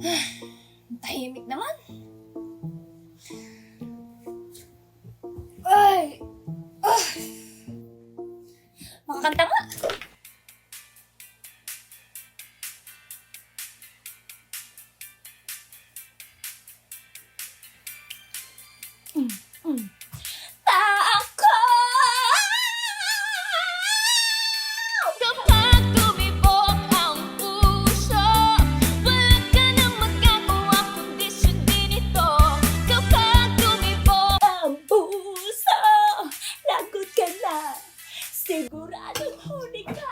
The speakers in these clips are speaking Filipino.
Tahimik naman. Ay! Ah! Makakanta nga. Mm, Siguradong huli ka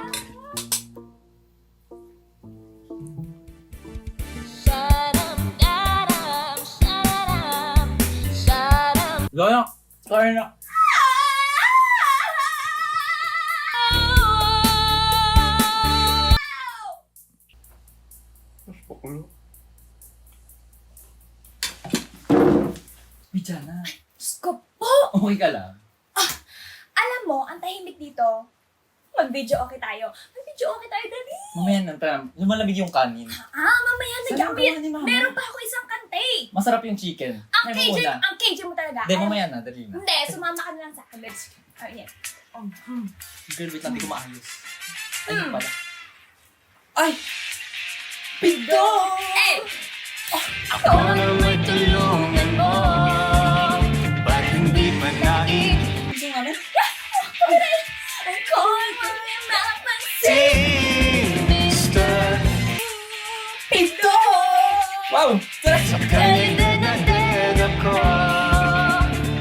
Sharam, sharam, sharam, sharam Lola, kain na. Pakulo. Bichana. Diyos ko po! Okay ka lang. Mo, ang tahimik dito, mag-video okay tayo. Mag-video okay tayo, Daddy. Mamaya na, tara. Lumalamig yung kanin. Ah, mamaya na Sarap yan. naman ni Mama. Meron pa ako isang kante. Masarap yung chicken. Ang mo KJ, muna. ang KJ mo talaga. Hindi, mamaya na. Dali na. Hindi, sumama ka na lang sa akin. Let's Oh, yeah. Um, hmm. Girl, wait lang. Hindi ko maayos. Ayun Hmm. pala. Ay! Pinto! Eh! Ako ang may Wow! Tara! Kanina na dead ako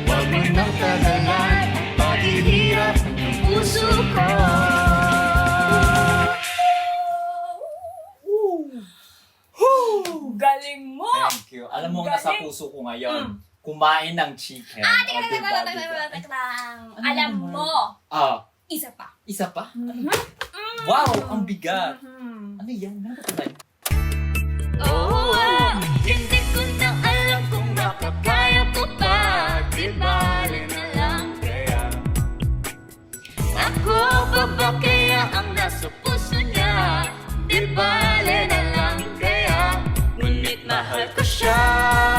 Huwag mo nang tagalan Paghihirap ng puso ko Galing mo! Thank you. Alam mo, ang nasa Galing. puso ko ngayon, kumain ng chicken. Ah, O, teka, teka, diba, teka, teka, diba? teka, teka lang. Ano Alam naman? mo, Ah, isa pa. isa pa? Mhm. Wow! Ang bigat! Mhm. Ano yan? Ano ba ito? на кущах.